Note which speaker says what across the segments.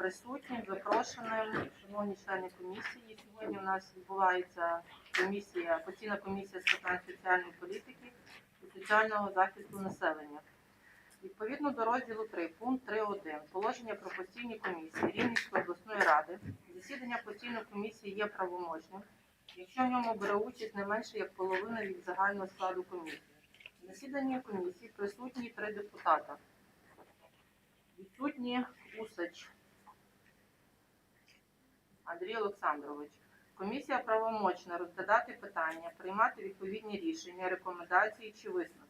Speaker 1: присутнім, запрошеним, шановні члени комісії. Сьогодні у нас відбувається комісія, постійна комісія з питань соціальної політики і соціального захисту населення. Відповідно до розділу 3, пункт 3.1, положення про постійні комісії Рівненської обласної ради, засідання постійної комісії є правомочним, якщо в ньому бере участь не менше як половина від загального складу комісії. В засіданні комісії присутні три депутата. Відсутні Усач Андрій Олександрович. Комісія правомочна розглядати питання, приймати відповідні рішення, рекомендації чи висновки.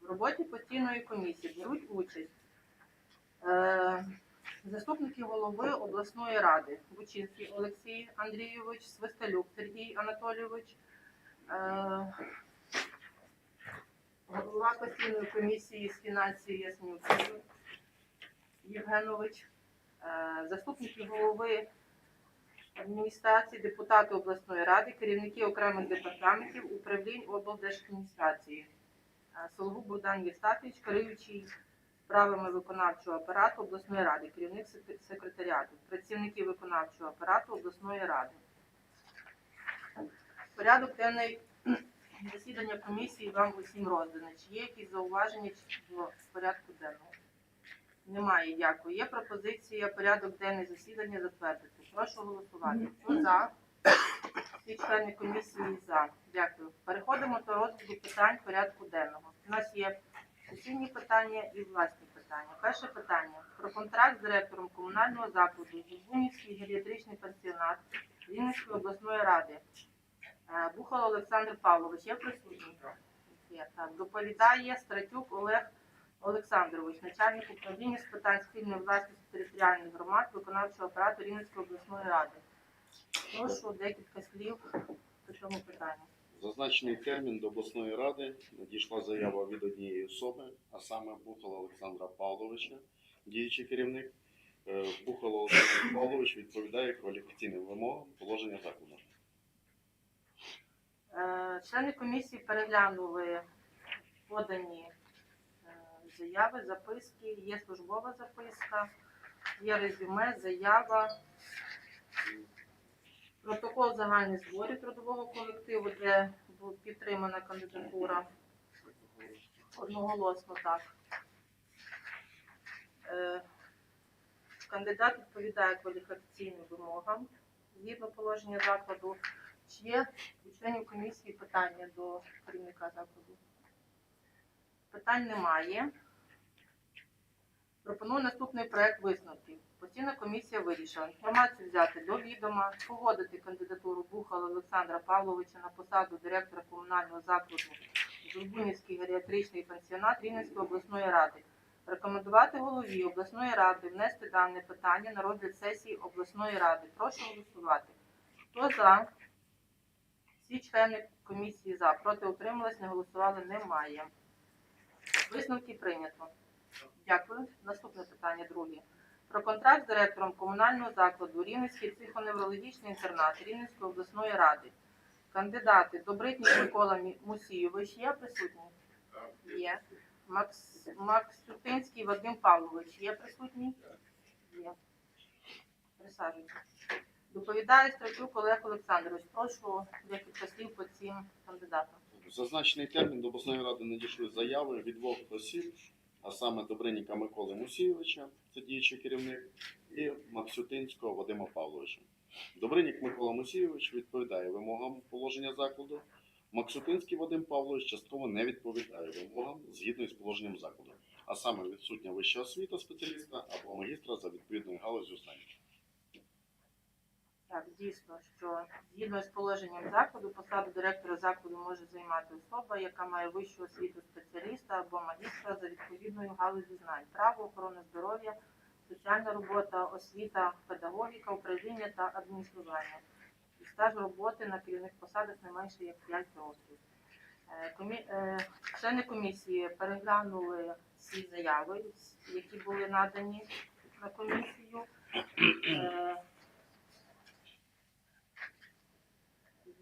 Speaker 1: В роботі постійної комісії беруть участь е, заступники голови обласної ради Бучинський Олексій Андрійович, Свисталюк Сергій Анатолійович, е, голова постійної комісії з фінансів Яснюк Євгенович, е, заступники голови адміністрації, депутати обласної ради, керівники окремих департаментів, управлінь облдержадміністрації. Е, Сологуб Богдан Єстафович, керуючий справами виконавчого апарату обласної ради, керівник секретаріату, працівники виконавчого апарату обласної ради. Порядок денний засідання комісії вам усім розданий. Чи є якісь зауваження до порядку денного? Немає, дякую. Є пропозиція порядок денний засідання затвердити. Прошу голосувати. Хто за? Всі члени комісії за. Дякую. Переходимо до розгляду питань порядку денного. У нас є сесійні питання і власні питання. Перше питання про контракт з директором комунального закладу Зубунівський геріатричний пансіонат Рівненської обласної ради. Е, Бухало Олександр Павлович. Є присутній? Є, так. Доповідає Стратюк Олег Олександрович, начальник управління з питань спільної власності територіальних громад виконавчого апарату Рівненської обласної ради. Прошу декілька слів по цьому питанню.
Speaker 2: Зазначений термін до обласної ради надійшла заява від однієї особи, а саме Бухала Олександра Павловича, діючий керівник. Е, Бухало Олександр Павлович відповідає кваліфікаційним вимогам положення закладу.
Speaker 1: Е, Члени комісії переглянули подані заяви, записки, є службова записка, є резюме, заява, протокол загальних зборів трудового колективу, де підтримана кандидатура. Одноголосно так. Е, Кандидат відповідає кваліфікаційним вимогам згідно положення закладу. Чи є у членів комісії питання до керівника закладу? Питань немає. Пропоную наступний проект висновків. Постійна комісія вирішила інформацію взяти до відома, погодити кандидатуру Бухала Олександра Павловича на посаду директора комунального закладу Зурбунівський геріатричний пансіонат Рівненської обласної ради. Рекомендувати голові обласної ради внести дане питання на розгляд сесії обласної ради. Прошу голосувати. Хто за? Всі члени комісії за. Проти утримались, не голосували, немає. Висновки прийнято. Дякую. Наступне питання, друге. Про контракт з директором комунального закладу Рівненський психоневрологічний інтернат Рівненської обласної ради. Кандидати Добритній Микола Мусійович є присутній? Є. Макс, Максютинський Вадим Павлович є присутній? Є. Присаджуйтесь. Доповідає Стратюк Олег Олександрович. Прошу декілька слів по цим кандидатам.
Speaker 2: В зазначений термін до обласної ради надійшли заяви від двох осіб, а саме Добриніка Миколи Мусійовича, це діючий керівник, і Максютинського Вадима Павловича. Добринік Микола Мусійович відповідає вимогам положення закладу. Максутинський Вадим Павлович частково не відповідає вимогам згідно із положенням закладу, а саме відсутня вища освіта спеціаліста або магістра за відповідною галузю знань.
Speaker 1: Так, дійсно, що згідно з положенням закладу, посаду директора закладу може займати особа, яка має вищу освіту спеціаліста або магістра за відповідною галузі знань, право, охорона здоров'я, соціальна робота, освіта, педагогіка, управління та адміністрування. І стаж роботи на керівних посадах не менше як 5 років. Е, комі- е, Члени комісії переглянули всі заяви, які були надані на комісію.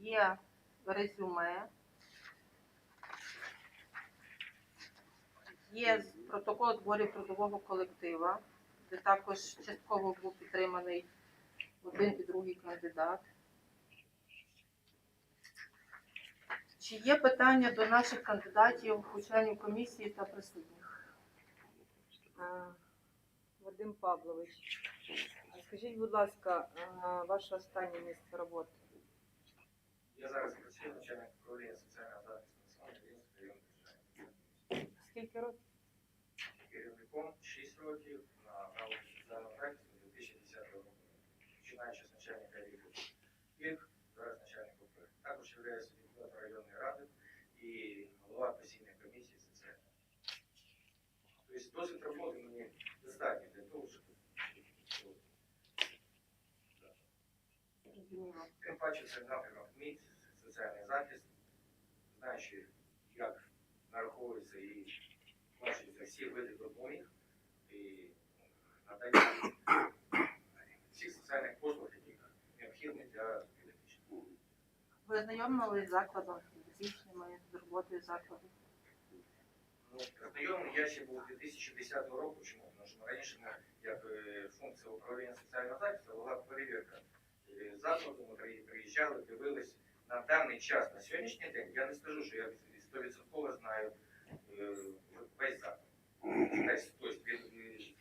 Speaker 1: Є резюме, є протокол зборів трудового колектива, де також частково був підтриманий один і другий кандидат. Чи є питання до наших кандидатів, членів комісії та присутніх?
Speaker 3: Вадим Павлович, скажіть, будь ласка, ваше останнє місце роботи?
Speaker 4: Я зараз працюю начальник управління соціального захисту населення держави.
Speaker 3: Скільки років?
Speaker 4: Керівником 6 років на право соціального захисту з 2010 року. Починаючи з начальника відділу пільг, зараз начальник УП. Також являюся депутатом районної ради і голова постійної комісії соціальної. Тобто досвід роботи мені достатньо для того, щоб. Тим паче це напрямок мій, соціальний захист, знаючи, як нараховуються і плачуються всі види допомог і надання всіх соціальних послуг, які необхідні для підопічних.
Speaker 1: Ви ознайомились з закладом, з підопічними, з роботою закладу?
Speaker 4: Ну, знайомий я ще був 2010 року, чому? Тому що раніше ми, як е, функція управління соціального захисту була перевірка е, закладу, ми приїжджали, дивились. На даний час, на сьогоднішній день, я не скажу, що я 100% знаю е, весь заклад. Тобто він е,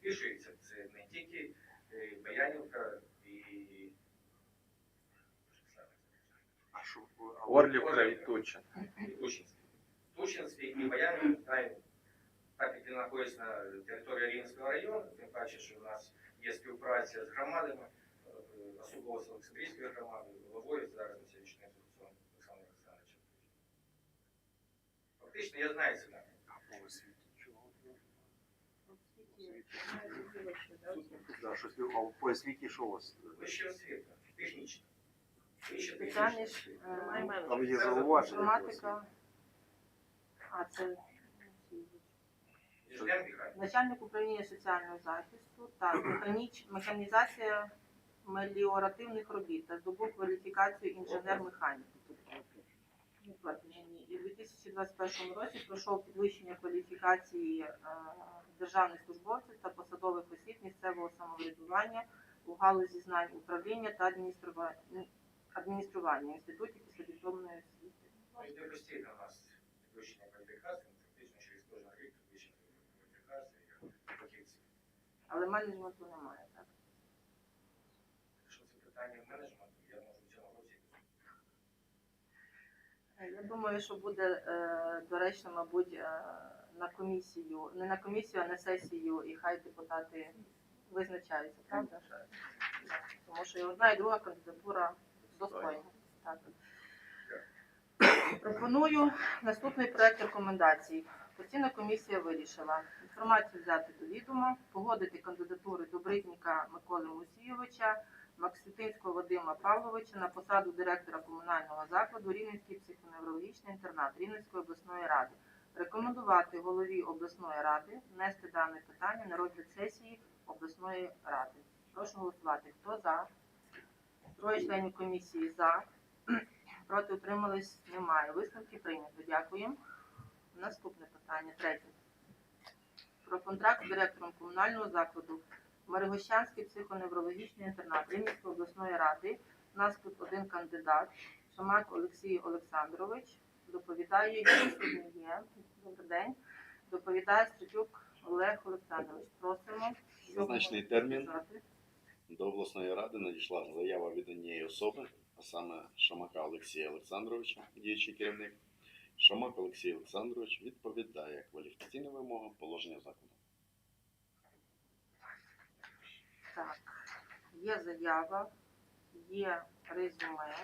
Speaker 4: збільшується, це не тільки е, Баянівка і Орлівка і і Тучинський. І Баянів, знаю, так як він знаходиться на території Рівненського району, тим паче, що у нас є співпраця з громадами, е, особливо з Олександрійською громадою, головою зараз на сьогоднішній день Олександр Олександрович. Фактично я знаю це.
Speaker 5: Да, щось по освіті що у вас?
Speaker 4: Вища освіта, технічна. Вища технічна.
Speaker 1: ж е,
Speaker 5: Там є зауваження.
Speaker 1: інформатика. А, це
Speaker 4: Ждем Михайло.
Speaker 1: начальник управління соціального захисту та механіч... механізація меліоративних робіт та здобув кваліфікацію інженер-механік. Ні, ні. І в 2021 році пройшов підвищення кваліфікації е, державних службовців та посадових осіб місцевого самоврядування у галузі знань управління та адмініструва- адміністрування в інституті післядипломної освіти.
Speaker 4: Ну, йде постійно у нас підвищення кваліфікації, фактично через кожен рік підвищення кваліфікації фахівців.
Speaker 1: Але менеджменту немає,
Speaker 4: питання менеджменту, я можу в цьому році.
Speaker 1: Е, Я думаю, що буде е, доречно, мабуть, е, на комісію, не на комісію, а на сесію, і хай депутати визначаються, правда? Тому що і одна, і друга кандидатура достойна. Так. Пропоную наступний проект рекомендацій. Постійна комісія вирішила інформацію взяти до відома, погодити кандидатури Добритніка Миколи Мусійовича, Максютинського Вадима Павловича на посаду директора комунального закладу Рівненський психоневрологічний інтернат Рівненської обласної ради. Рекомендувати голові обласної ради внести дане питання на розгляд сесії обласної ради. Прошу голосувати. Хто за? Троє членів комісії за. Проти утримались немає. Висновки прийнято. Дякуємо. Наступне питання, третє. Про контракт з директором комунального закладу Маригощанський психоневрологічний інтернат Рівненської обласної ради. У нас тут один кандидат, Шамак Олексій Олександрович. Доповідає сьогодні є. Добрий день. Доповідає Стритюк Олег Олександрович. Просимо.
Speaker 2: Зазначений термін до обласної ради надійшла заява від однієї особи, а саме Шамака Олексія Олександровича, діючий керівник. Шамак Олексій Олександрович відповідає кваліфікаційним вимогам положення закладу.
Speaker 1: Так, є заява, є резюме,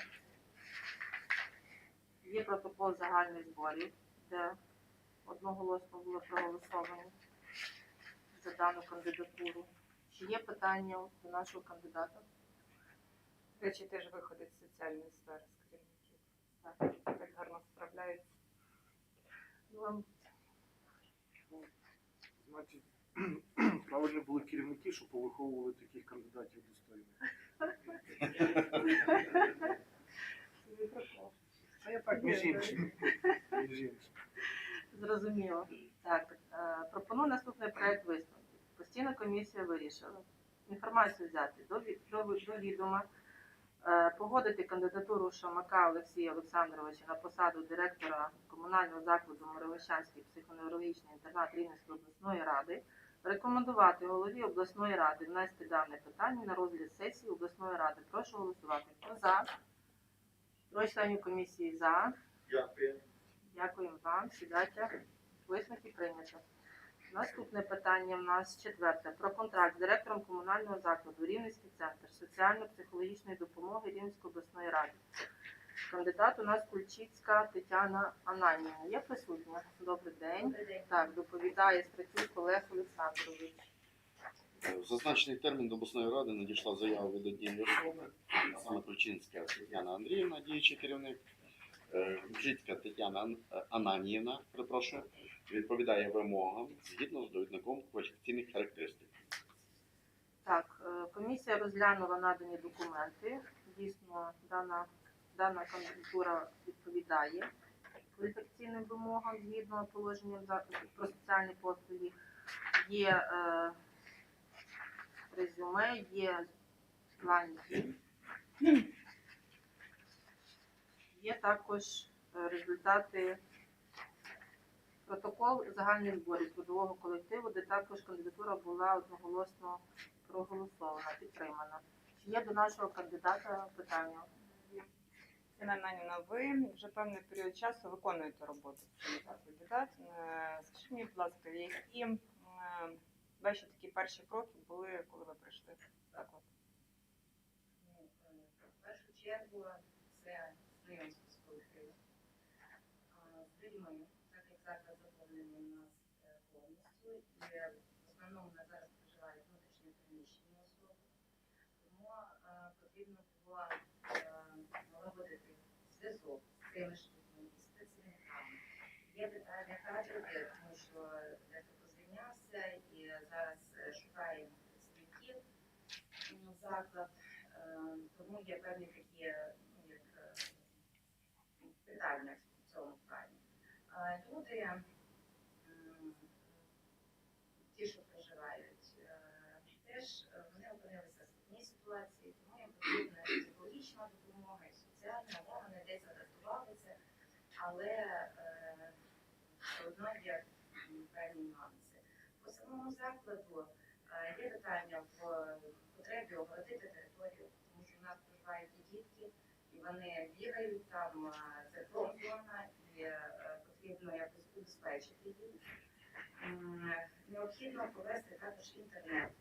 Speaker 1: є протокол загальних зборів, де одноголосно було проголосовано за дану кандидатуру. Чи є питання до нашого кандидата?
Speaker 3: До речі, теж виходить з соціальної сфери з керівників.
Speaker 1: Так.
Speaker 3: Так гарно справляється.
Speaker 1: Ну,
Speaker 5: Значить, правильно були керівники, що повиховували таких кандидатів достойних. А так, між іншим.
Speaker 1: Зрозуміло. Так, е, пропоную наступний проект висновків. Постійна комісія вирішила інформацію взяти до відома, е, погодити кандидатуру Шамака Олексія Олександровича на посаду директора комунального закладу Моровищанський психоневрологічний інтернат Рівненської обласної ради, рекомендувати голові обласної ради внести дане питання на розгляд сесії обласної ради. Прошу голосувати. Хто за? Троє членів комісії за.
Speaker 4: Дякую.
Speaker 1: Дякуємо вам. Сідайте. Висновки прийнято. Наступне питання в нас четверте. Про контракт з директором комунального закладу Рівненський центр соціально-психологічної допомоги Рівненської обласної ради. Кандидат у нас Кульчицька Тетяна Ананівна. Є присутня? Добрий день. Так, доповідає Стратюк Олег Олександрович.
Speaker 2: Е, В зазначений термін до обласної ради надійшла заява від однієї особи, саме Ключинська Тетяна Андріївна, діючий керівник. Е, Тетяна е, Ананівна, перепрошую, відповідає вимогам згідно з довідником кваліфікаційних характеристик.
Speaker 1: Так, комісія розглянула надані документи. Дійсно, дана, дана кандидатура відповідає кваліфікаційним вимогам згідно положенням про соціальні послуги. Є е, резюме, є план дій. Є також е, результати протокол загальних зборів трудового колективу, де також кандидатура була одноголосно проголосована, підтримана. Чи є до нашого кандидата питання?
Speaker 3: Ананівна, ви вже певний період часу виконуєте роботу так? Е, Скажіть мені, будь ласка, які е, ваші такі перші кроки були, коли ви прийшли в заклад?
Speaker 6: Ну, е, В першу чергу це знайомство з колективом, з людьми, так як заклад заповнений у нас повністю, і в основному у нас зараз проживають внутрішньо переміщені особи, тому е, потрібно було е, налагодити з працівниками. Є питання кадрові, тому що дехто позвільнявся і зараз е, шукаємо працівників заклад. Е, Тому є певні такі ну, як, е, питання в цьому плані. Е, Люди, ті, що проживають, е, теж е, вони опинилися в складній ситуації, тому їм потрібна і психологічна допомога, і соціальна, да, вони десь адаптувалися, але е, все одно є певні нюанси. По самому закладу е, є питання в потребі огородити територію, тому що в нас проживають і дітки, і вони бігають там, е, це промзона, і потрібно якось убезпечити їх. Необхідно провести також інтернет.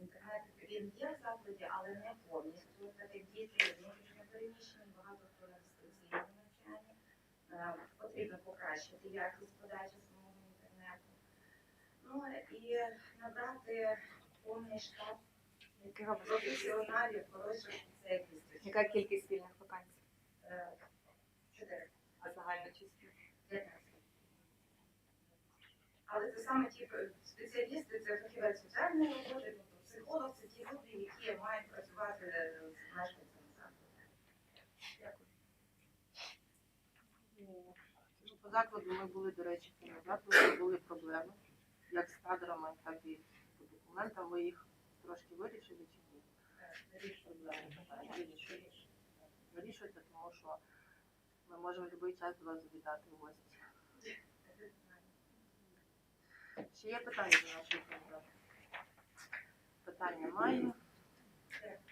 Speaker 6: Інтернет він є в закладі, але не повністю. Так як діти внутрішньо переміщені, багато хто на дистанційному навчанні. Е, Потрібно покращити якість подачі самого інтернету. Ну і набрати повний штат професіоналів, хороших спеціалістів.
Speaker 3: Яка кількість вільних вакансій?
Speaker 6: Е, Чотири.
Speaker 3: А загальна чисельність?
Speaker 6: 15. Але це саме ті спеціалісти, це фахівець соціальної роботи, тобто психолог, це ті люди, які мають працювати з мешканцями закладу. Дякую.
Speaker 1: По закладу ми були, до речі, цьому закладі були проблеми, як з кадрами, так і по документам. Ви їх трошки вирішили чи ні? Проблеми питання тому що ми можемо будь-який час до вас завітати в гості. Чи є питання до нашого кандидата? Питань немає.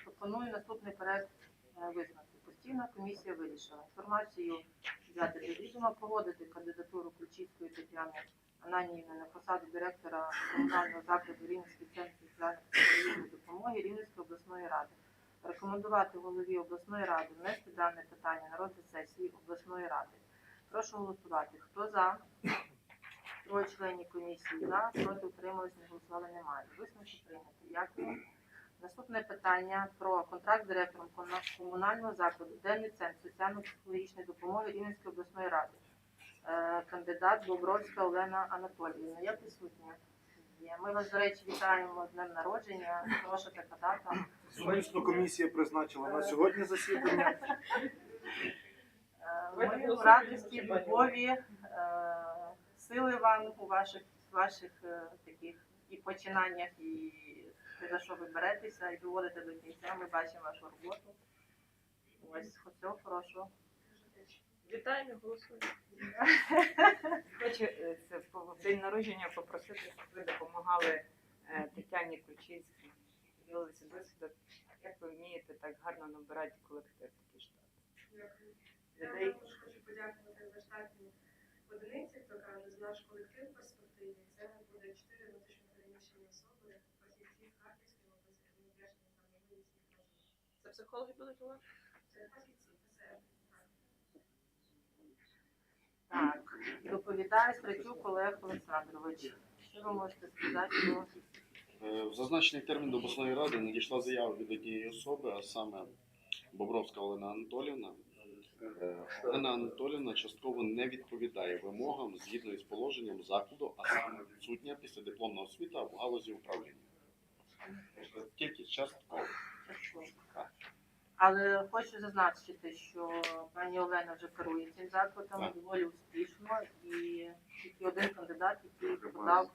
Speaker 1: Пропоную наступний порядок е, визнати. Постійна комісія вирішила інформацію взяти до відома, кандидатуру Ключівської Тетяни Ананівни на посаду директора комунального закладу Рівненський центр соціальної допомоги Рівненської обласної ради. Рекомендувати голові обласної ради внести дане питання на розгляд сесії обласної ради. Прошу голосувати. Хто за? Троє членів комісії за, проти утримались, не голосували немає. Висновки прийнято. Дякую. Наступне питання про контракт з директором комунального закладу Денний центр соціально-психологічної допомоги Рівненської обласної ради. Е, Кандидат Бобровська Олена Анатоліївна. Я присутня. Ми вас, до речі, вітаємо з днем народження. Хороша така дата.
Speaker 5: Зумисно комісія призначила на сьогодні засідання.
Speaker 1: Е, Ми в радості, любові, е, сили вам у ваших, ваших таких і починаннях, і за що ви беретеся, і доводите до кінця. Ми бачимо вашу роботу. Ось, всього хорошого.
Speaker 7: Вітаємо, голосуємо.
Speaker 3: Хочу е, це по- в день народження попросити, щоб ви допомагали е, Тетяні Ключинській. Ділилися досвідом, як ви вмієте так гарно набирати колектив такий штат.
Speaker 8: Я також хочу подякувати за штатні одиниці, хто каже, за наш колектив перспективі. Це буде чотири внутрішньо переміщені особи, фахівці з Харківської області, тому вдячні за можливість їх можливість.
Speaker 7: Це психологи будуть?
Speaker 8: Це так.
Speaker 1: Так, доповідає Стратюк Олег Олександрович. Що ви можете сказати про
Speaker 2: Е, В зазначений термін до обласної ради надійшла заява від однієї особи, а саме Бобровська Олена Анатолівна. Е, Олена Анатолівна частково не відповідає вимогам згідно із положенням закладу, а саме відсутня післядипломна освіта в галузі управління. Тільки частково.
Speaker 1: частково? Але хочу зазначити, що пані Олена вже керує цим закладом
Speaker 2: Так.
Speaker 1: доволі успішно, і тільки один кандидат, який подав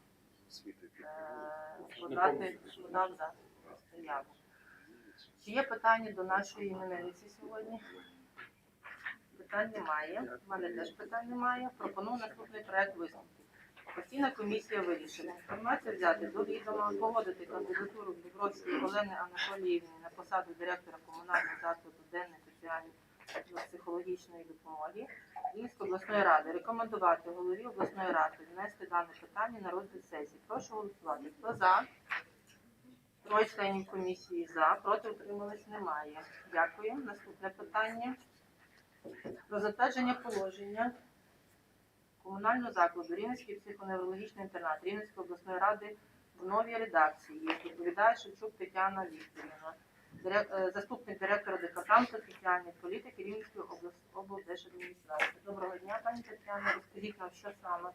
Speaker 1: е, подати подав за заяву. Чи є питання до нашої іменинниці сьогодні? Питань немає. У мене теж питань немає. Пропоную наступний проект висновків. Постійна комісія вирішила інформацію взяти до відома, погодити кандидатуру Дубровської Олени Анатоліївни на посаду директора комунального закладу денної соціальної психологічної допомоги Рівненської обласної ради. Рекомендувати голові обласної ради внести дане питання на розгляд сесії. Прошу голосувати. Хто за? Троє членів комісії за, проти утримались немає. Дякую. Наступне питання. Про затвердження положення комунального закладу Рівненський психоневрологічний інтернат Рівненської обласної ради в новій редакції. Доповідає Шевчук Тетяна Вікторівна, е, заступник директора департаменту соціальної політики Рівненської облдержадміністрації. Доброго дня, пані Тетяна. Розкажіть нам, що саме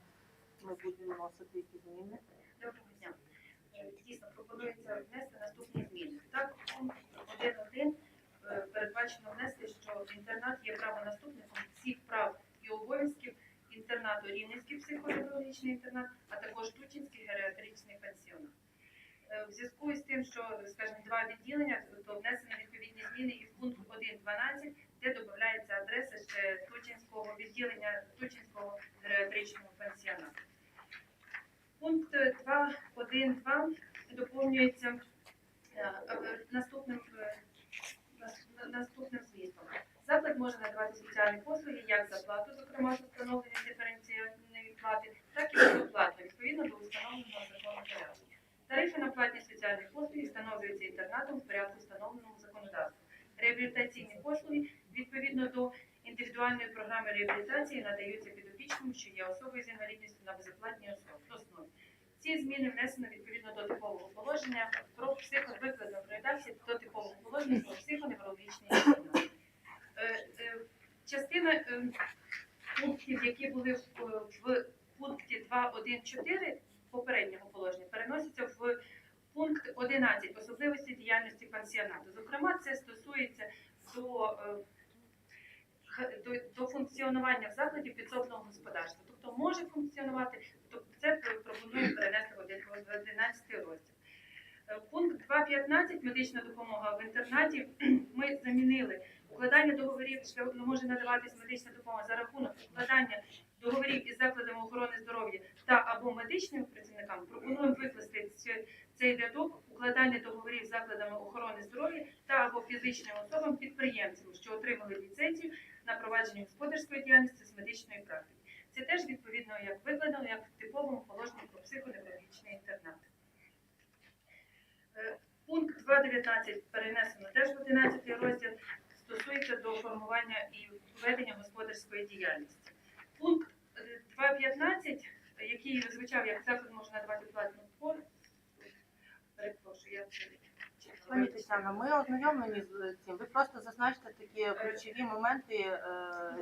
Speaker 1: ми будемо вносити, які зміни.
Speaker 9: Доброго дня. Е, Дійсно, пропонується внести наступні зміни. Так, пункт 1.1 е, передбачено внести, що інтернат є правонаступником всіх прав і обов'язків інтернату Рівненський психоневрологічний інтернат, а також Тучинський геріатричний пансіонат. Е, В зв'язку з тим, що, скажімо, два відділення, то внесені відповідні зміни і в пункт 1.12, де додається адреса ще Тучинського відділення Тучинського геріатричного пансіонату. Пункт 2.1.2 доповнюється е, е, наступним, е, наступним змістом. Заклад може надавати соціальні послуги як за плату, зокрема з встановлення диференційної плати, так і безоплатно, відповідно до установленого закону порядку. Тарифи на платні соціальні послуги встановлюються інтернатом в порядку встановленому законодавством. Реабілітаційні послуги відповідно до індивідуальної програми реабілітації надаються підопічним, що є особою з інвалідністю на безоплатній основі. Ці зміни внесено відповідно до типового положення про психовикладну редакції до типового положення про е, Частина е, пунктів, які були в, пункті 2.1.4 попереднього положення, переносяться в пункт 11 особливості діяльності пансіонату. Зокрема, це стосується до е, до, до функціонування в закладі підсобного господарства. Тобто може функціонувати, це пропонуємо перенести в 11 розділ. Е, Пункт 2.15 медична допомога в інтернаті ми замінили укладання договорів, що може надаватись медична допомога за рахунок укладання договорів із закладами охорони здоров'я та або медичними працівниками. Пропонуємо викласти цей рядок укладання договорів з закладами охорони здоров'я та або фізичним особам підприємцям, що отримали ліцензію на провадження господарської діяльності з медичної практики. Це теж відповідно як викладено, як в типовому положенні про психоневрологічний інтернат. Е, Пункт 2.19 перенесено теж в 11 розділ, стосується до формування і ведення господарської діяльності. Пункт е, 2.15, який звучав як заклад може надавати платну форму. перепрошую, я це
Speaker 1: Пані Тетяна, ми ознайомлені з цим. Ви просто зазначте такі ключові моменти е,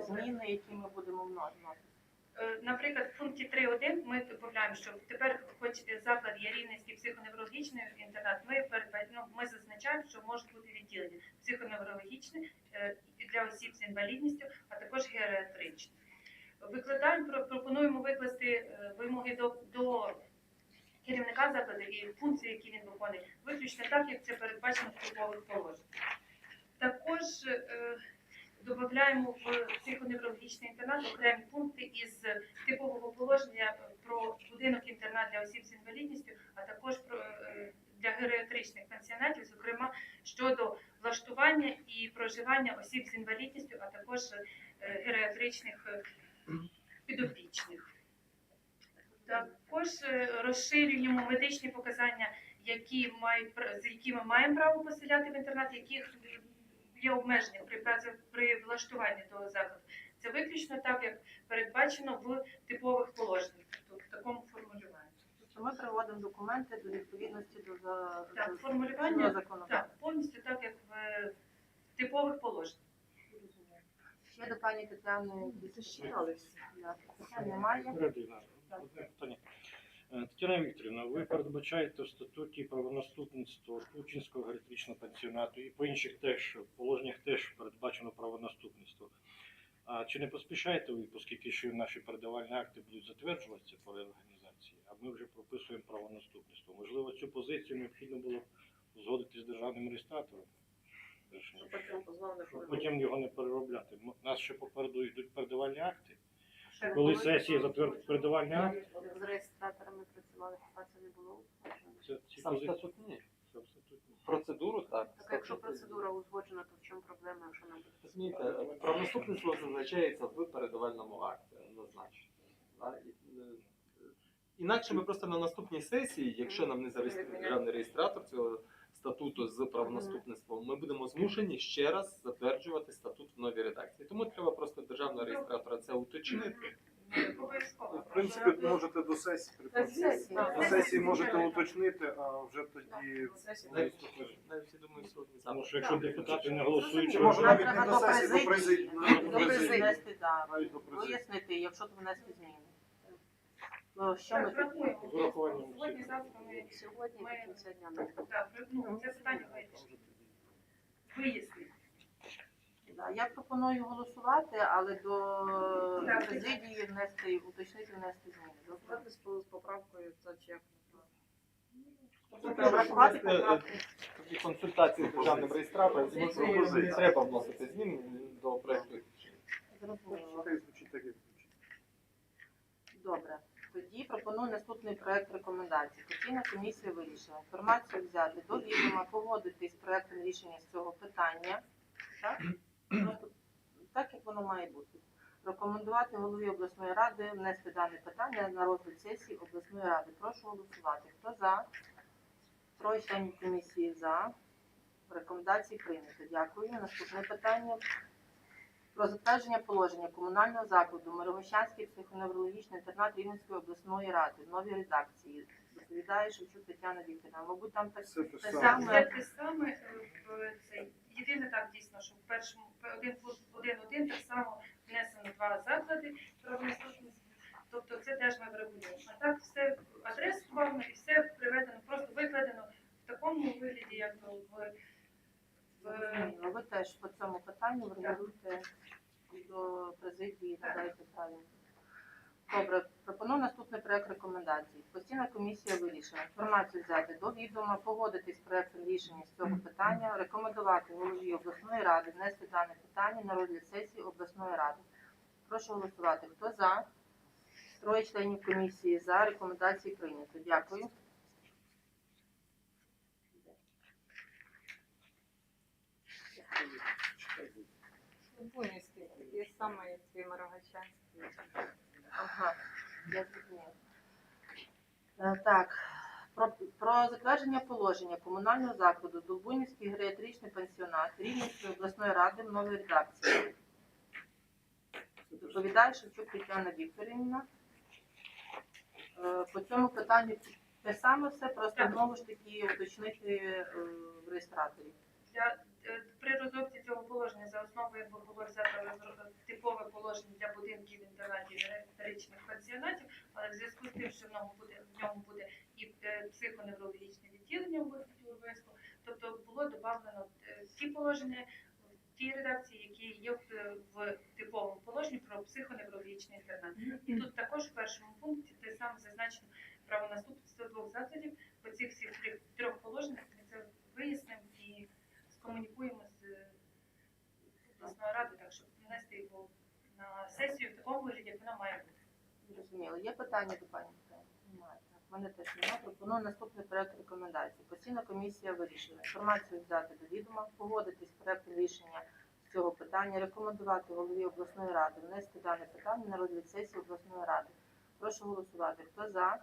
Speaker 1: зміни, які ми будемо вносити.
Speaker 9: Е, Наприклад, в пункті 3.1 ми додаємо, що тепер, хоч заклад є рівненський психоневрологічний інтернат, ми ну, ми зазначаємо, що можуть бути відділення психоневрологічне е, для осіб з інвалідністю, а також геріатричне. Викладаємо, пропонуємо викласти е, вимоги до, до керівника закладу і функції, які він виконує, виключно так, як це передбачено в типових положеннях. Також додаємо в психоневрологічний інтернат окремі пункти із типового положення про будинок інтернат для осіб з інвалідністю, а також про е, для геріатричних пансіонатів, зокрема щодо влаштування і проживання осіб з інвалідністю, а також е, геріатричних е, підопічних. Також розширюємо медичні показання, які мають пр- з якими маємо право поселяти в інтернат, яких є обмеження при праці при влаштуванні того закладу. Це виключно так, як передбачено в типових положеннях, тобто в такому формулюванні.
Speaker 1: Тобто ми приводимо документи до відповідності до, за...
Speaker 9: Так,
Speaker 1: до-
Speaker 9: формулювання
Speaker 1: до
Speaker 9: так, повністю так, як в типових положеннях.
Speaker 1: Ще до пані Тетяни Питань немає.
Speaker 10: Одне питання. Е, Тетяна Вікторівна, ви передбачаєте в статуті правонаступництво Тучинського геріатричного пансіонату і по інших теж положеннях теж передбачено правонаступництво. А чи не поспішаєте ви, оскільки ще наші передавальні акти будуть затверджуватися по реорганізації, а ми вже прописуємо правонаступництво? Можливо, цю позицію необхідно було узгодити з державним реєстратором? Щоб потім його не переробляти. Нас ще попереду йдуть передавальні акти. Коли сесія затвердить передавальні акти,
Speaker 1: З реєстраторами працювали, хіба це не було
Speaker 10: це ці
Speaker 11: Сам
Speaker 10: позиції.
Speaker 11: статут ні.
Speaker 10: Сам статут ні.
Speaker 11: Процедуру так.
Speaker 1: Так якщо процедура узгоджена, то в чому проблема, якщо нам буде?
Speaker 11: Розумієте, правонаступництво зазначається в передавальному акті однозначно. Да? І, е, Інакше ми просто на наступній сесії, якщо нам не зареєструє державний реєстратор цього статуту з правонаступництвом, ми будемо змушені ще раз затверджувати статут в новій редакції. Тому треба просто реєстратора це уточнити.
Speaker 5: В принципі, можете до сесії
Speaker 1: сесії.
Speaker 5: До сесії можете уточнити, а вже тоді
Speaker 11: Навіть, я думаю, сьогодні
Speaker 10: Тому що якщо депутати не голосують,
Speaker 5: Чи може навіть не до сесії, до
Speaker 1: президії. До президії внести, да,
Speaker 5: Навіть до президії.
Speaker 1: вияснити, якщо то внести зміни. Ну, що ми
Speaker 9: Так.
Speaker 10: З урахуванням
Speaker 9: Сьогодні, завтра ми
Speaker 1: сьогодні
Speaker 9: Ми-
Speaker 1: до кінця дня не
Speaker 9: так, ну, це питання вирішимо. Вияснити.
Speaker 1: Да, я пропоную голосувати, але до
Speaker 9: Так.
Speaker 1: президії внести, уточнити, внести зміни. Добре?
Speaker 7: з поправкою це.
Speaker 1: Тобто врахувати
Speaker 11: Е, е,
Speaker 1: поправки.
Speaker 11: Тоді консультації з державним реєстратором не треба вносити зміни до проекту.
Speaker 1: Зрозуміло.
Speaker 5: Як.
Speaker 1: Добре. Тоді пропоную наступний проект рекомендацій. Постійна комісія вирішила інформацію взяти до відома, погодитись з проектом рішення з цього питання. Так? Просто так, як воно має бути. Рекомендувати голові обласної ради внести дане питання на розгляд сесії обласної ради. Прошу голосувати. Хто за? Троє членів комісії за. Рекомендації прийнято. Дякую. Наступне питання. Про затвердження положення комунального закладу Мирогощанський психоневрологічний інтернат Рівненської обласної ради в новій редакції. Доповідає Шевчук Тетяна Вікторівна. Мабуть, там так
Speaker 5: Все те
Speaker 1: те
Speaker 5: саме.
Speaker 1: саме.
Speaker 9: Це те саме е, в цей. Єдине так дійсно, що в першому один один один так само внесено два заклади правонаступництва. Тобто це теж ми врегулюємо. А так все адресовано і все приведено, просто викладено в такому вигляді, як в, в
Speaker 1: Зрозуміло. Ви теж по цьому питанню врегулюйте до президії, надайте правильно. Добре, пропоную наступний проект рекомендацій. Постійна комісія вирішила інформацію взяти до відома, погодитись з проектом рішення з цього питання, рекомендувати голові обласної ради внести дане питання на розгляд сесії обласної ради. Прошу голосувати. Хто за? Троє членів комісії за. Рекомендації прийнято. Дякую.
Speaker 3: Бунівський, такий самий, як твій Мирогачанський.
Speaker 1: Ага, я зрозуміла. Е, Так, про, про затвердження положення комунального закладу Долбунівський геріатричний пансіонат Рівненської обласної ради в новій редакції. Доповідає Шевчук Тетяна Вікторівна. Е, По цьому питанню те саме все, просто знову ж таки уточнити е, в реєстраторі.
Speaker 9: е, при розробці цього положення за основу якби було взято типове положення для будинків інтернатів і геріатричних пансіонатів, але в зв'язку з тим, що в ньому буде в ньому буде і е, психоневрологічне відділення обов'язку, тобто було додано ті положення в тій редакції, які є в, в типовому положенні про психоневрологічний інтернат. І тут також в першому пункті те саме зазначено правонаступництва двох закладів. По цих всіх трьох- трьох положеннях ми це вияснимо і скомунікуємо з обласною радою, так щоб внести його на сесію в такому вигляді, як вона має бути.
Speaker 1: Зрозуміло. Є питання до пані Михайло? Немає. Так, в мене теж немає. Пропоную наступний проект рекомендацій. Постійна комісія вирішила інформацію взяти до відома, погодитись з проектом рішення з цього питання, рекомендувати голові обласної ради внести дане питання на розгляд сесії обласної ради. Прошу голосувати. Хто за?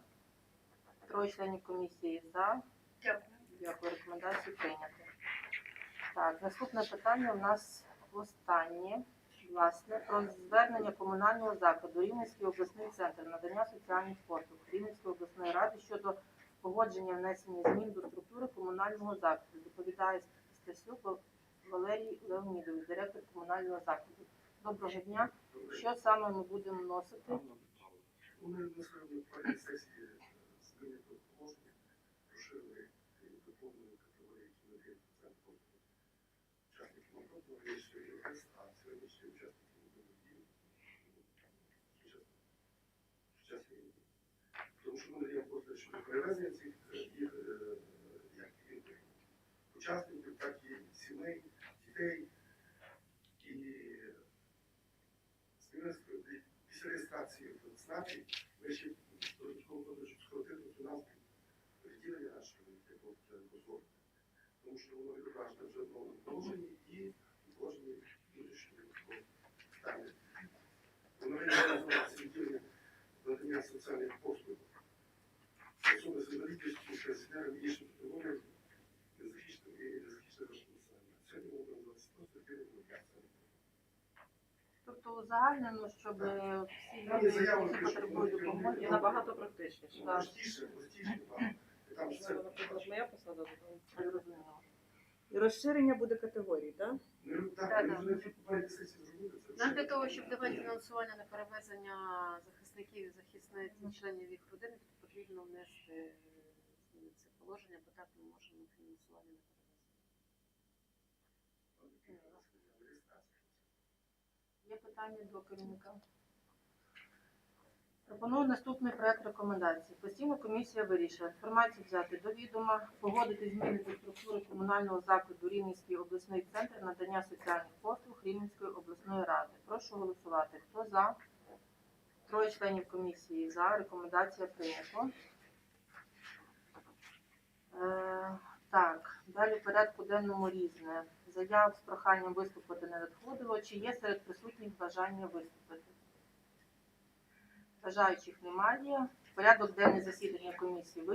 Speaker 1: Троє членів комісії за.
Speaker 9: Дякую.
Speaker 1: Дякую, рекомендації прийняті. Так, наступне питання у нас останнє. Власне, про звернення комунального закладу Рівненський обласний центр надання соціальних послуг Рівненської обласної ради щодо погодження внесення змін до структури комунального закладу. Доповідає Стасюк Валерій Леонідович, директор комунального закладу. Доброго дня. Що саме ми будемо вносити?
Speaker 5: Ми на своєму проєкті сесії змінили положення, розширили і доповнили категорії, які надають центру учасників напроту, вирішує ЄС, а сьогоднішні учасники бойових дій сучасні війни. Тому що ми надаємо послуги цих е, їх як учасників, так і сімей, дітей. І після реєстрації в ЦНАПі ми ще додатково щоб скоротити цю назву відділення нашого посольства. Тому що воно відображено вже в положенні і положенні внутрішнього питання. Воно називається відділення надання соціальних і просто.
Speaker 1: Тобто узагальнено, щоб всі
Speaker 5: Там
Speaker 1: люди, які потребують допомоги,
Speaker 7: набагато практичніше.
Speaker 5: Простіше, простіше, так. Все
Speaker 7: Наприклад, моя посада
Speaker 1: зрозуміло.
Speaker 12: І розширення буде категорій, так?
Speaker 5: Ну, так,
Speaker 6: да. Нам для того, щоб давати фінансування на перевезення захисників і захисниць членів їх родини, потрібно внести е, зміни в це положення, бо так ми можемо фінансування на перевезення.
Speaker 1: Є питання до керівника? Пропоную наступний проект рекомендацій. Постійна комісія вирішила інформацію взяти до відома, погодити зміни до структури комунального закладу Рівненський обласний центр надання соціальних послуг Рівненської обласної ради. Прошу голосувати. Хто за? Троє членів комісії за. Рекомендація прийнято. Е, так, далі в порядку денному різне. Заяв з проханням виступити не надходило. Чи є серед присутніх бажання виступити? Бажаючих немає. Порядок денний засідання комісії